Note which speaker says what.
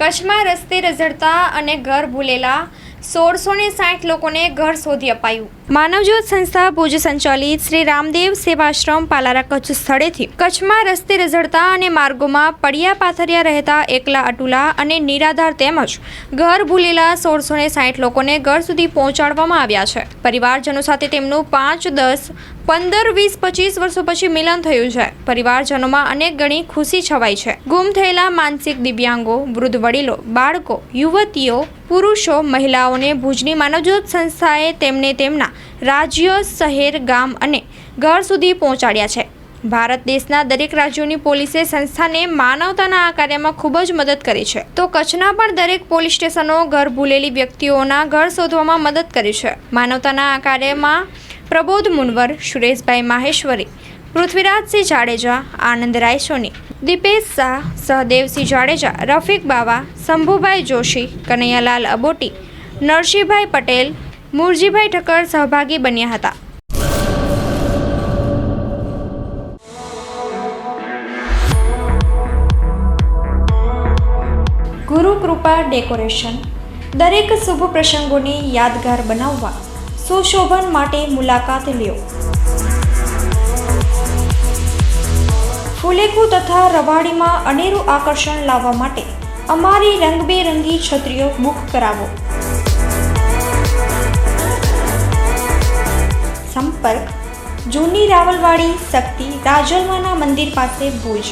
Speaker 1: કચ્છમાં રસ્તે રઝળતા અને ઘર ભૂલેલા સોળસો ને સાઠ લોકોને ઘર શોધી અપાયું. માનવજ્યોત સંસ્થા ભુજ સંચાલિત શ્રી રામદેવ સેવાશ્રમ પાલારા કચ્છ સ્થળેથી કચ્છમાં રસ્તે રઝળતા અને માર્ગોમાં પડ્યા પાથરિયા રહેતા એકલા અટુલા અને નિરાધાર તેમજ ઘર ભૂલેલા સોળસો ને સાઠ લોકોને ઘર સુધી પહોંચાડવામાં આવ્યા છે. પરિવારજનો સાથે તેમનું પાંચ, દસ, પંદર, વીસ, પચીસ વર્ષો પછી મિલન થયું છે. પરિવારજનોમાં અનેક ગણી ખુશી છવાઈ છે. ગુમ થયેલા માનસિક દિવ્યાંગો, વૃદ્ધ વડીલો, બાળકો, યુવતીઓ, પુરુષો, મહિલાઓને ભુજની માનવજ્યોત સંસ્થાએ તેમને તેમના રાજ્ય, શહેર, ગામ અને ઘર સુધી પહોંચાડ્યા છે. ભારત દેશના દરેક રાજ્યોની પોલીસે સંસ્થાને માનવતાના આ કાર્યમાં ખૂબ જ મદદ કરી છે. તો કચ્છના પણ દરેક પોલીસ સ્ટેશનો ઘર ભૂલેલી વ્યક્તિઓના ઘર શોધવામાં મદદ કરી છે. માનવતાના આ કાર્યમાં પ્રબોધ મુનવર, સુરેશભાઈ માહેશ્વરી, પૃથ્વીરાજસિંહ જાડેજા, આનંદ રાયસોની દીપેશ શાહ, સહદેવસિંહ જાડેજા, રફીક બાવા, શંભુભાઈ જોશી, કનૈયાલાલ અબોટી, નરસિંહભાઈ પટેલ મુરજીભાઈ ઠક્કર સહભાગી બન્યા હતા. ગુરુ કૃપા ડેકોરેશન. દરેક શુભ પ્રસંગોને યાદગાર બનાવવા સુશોભન માટે મુલાકાત લ્યો. ફુલેકુ તથા રવાડીમાં અનેરું આકર્ષણ લાવવા માટે અમારી રંગબેરંગી છત્રીઓ બુક કરાવો. સંપર્ક જૂની રાવલવાડી શક્તિ રાજલમાના મંદિર પાસે ભુજ.